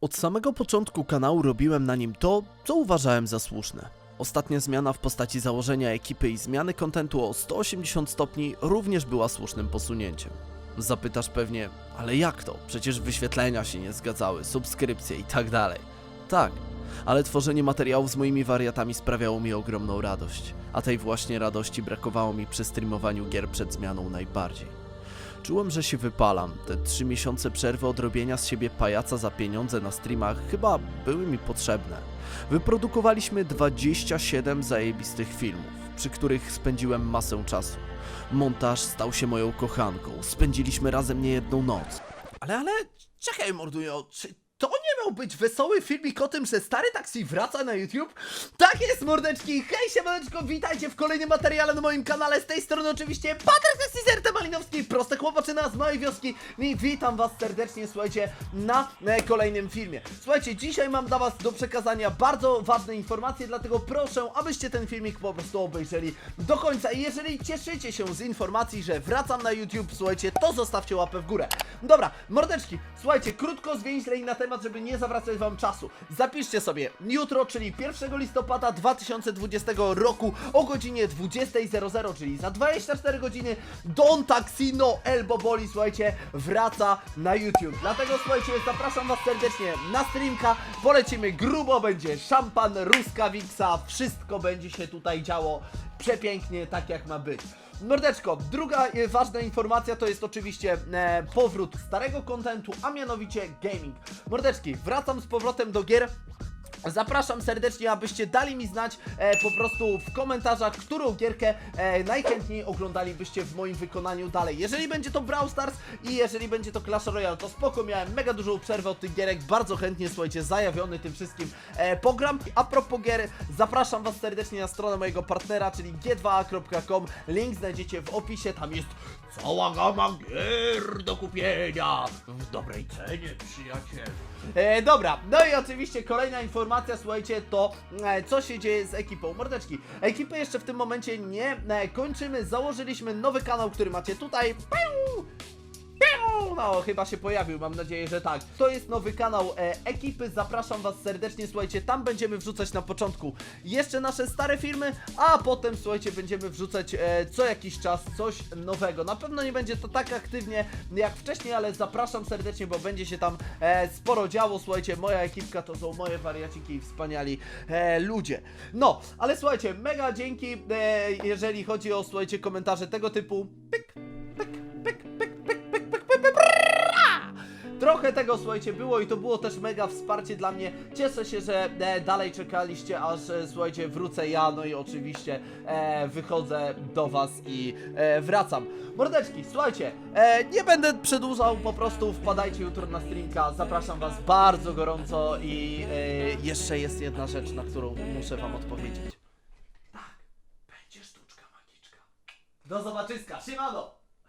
Od samego początku kanału robiłem na nim to, co uważałem za słuszne. Ostatnia zmiana w postaci założenia ekipy i zmiany kontentu o 180 stopni również była słusznym posunięciem. Zapytasz pewnie, ale jak to? Przecież wyświetlenia się nie zgadzały, subskrypcje i tak dalej. Tak, ale tworzenie materiałów z moimi wariatami sprawiało mi ogromną radość, a tej właśnie radości brakowało mi przy streamowaniu gier przed zmianą najbardziej. Czułem, że się wypalam. Te trzy miesiące przerwy od robienia z siebie pajaca za pieniądze na streamach chyba były mi potrzebne. Wyprodukowaliśmy 27 zajebistych filmów, przy których spędziłem masę czasu. Montaż stał się moją kochanką, spędziliśmy razem niejedną noc. Ale, ale, czekaj mordujo, czy miał być wesoły filmik o tym, że stary taksi wraca na YouTube? Tak jest mordeczki, hej siemaneczko, witajcie w kolejnym materiale na moim kanale, z tej strony oczywiście Patryk Cizerte Malinowski, proste chłopaczyna z małej wioski i witam was serdecznie, słuchajcie, na e, kolejnym filmie. Słuchajcie, dzisiaj mam dla was do przekazania bardzo ważne informacje, dlatego proszę, abyście ten filmik po prostu obejrzeli do końca i jeżeli cieszycie się z informacji, że wracam na YouTube, słuchajcie, to zostawcie łapę w górę. Dobra, mordeczki, słuchajcie, krótko zwięźlej na temat, żeby nie zawracać wam czasu. Zapiszcie sobie jutro, czyli 1 listopada 2020 roku o godzinie 20.00, czyli za 24 godziny Don Taxino El Boboli, słuchajcie, wraca na YouTube. Dlatego słuchajcie, zapraszam was serdecznie na streamka, polecimy grubo, będzie szampan, ruskawiksa, wszystko będzie się tutaj działo przepięknie, tak jak ma być. Mordeczko, druga e, ważna informacja to jest oczywiście e, powrót starego kontentu, a mianowicie gaming. Mordeczki, wracam z powrotem do gier. Zapraszam serdecznie, abyście dali mi znać e, po prostu w komentarzach, którą gierkę e, najchętniej oglądalibyście w moim wykonaniu dalej. Jeżeli będzie to Brawl Stars i jeżeli będzie to Clash Royale, to spoko, miałem mega dużą przerwę od tych gierek, bardzo chętnie, słuchajcie, zajawiony tym wszystkim e, pogram. A propos gier, zapraszam was serdecznie na stronę mojego partnera, czyli g2a.com, link znajdziecie w opisie, tam jest cała gama gier do kupienia w dobrej cenie, przyjaciel. E, dobra, no i oczywiście kolejna informacja, słuchajcie, to e, co się dzieje z ekipą Mordeczki. Ekipy jeszcze w tym momencie nie e, kończymy, założyliśmy nowy kanał, który macie tutaj. Piu! No, chyba się pojawił, mam nadzieję, że tak. To jest nowy kanał e, ekipy, zapraszam was serdecznie, słuchajcie, tam będziemy wrzucać na początku jeszcze nasze stare filmy, a potem, słuchajcie, będziemy wrzucać e, co jakiś czas coś nowego. Na pewno nie będzie to tak aktywnie jak wcześniej, ale zapraszam serdecznie, bo będzie się tam e, sporo działo, słuchajcie, moja ekipka to są moje wariaciki i wspaniali e, ludzie. No, ale słuchajcie, mega dzięki, e, jeżeli chodzi o, słuchajcie, komentarze tego typu. Pyk, Trochę tego, słuchajcie, było i to było też mega wsparcie dla mnie. Cieszę się, że e, dalej czekaliście, aż, e, słuchajcie, wrócę ja, no i oczywiście e, wychodzę do was i e, wracam. Mordeczki, słuchajcie, e, nie będę przedłużał, po prostu wpadajcie jutro na streamka, zapraszam was bardzo gorąco i e, jeszcze jest jedna rzecz, na którą muszę wam odpowiedzieć. Tak, będzie sztuczka magiczka. Do zobaczyska, siemano!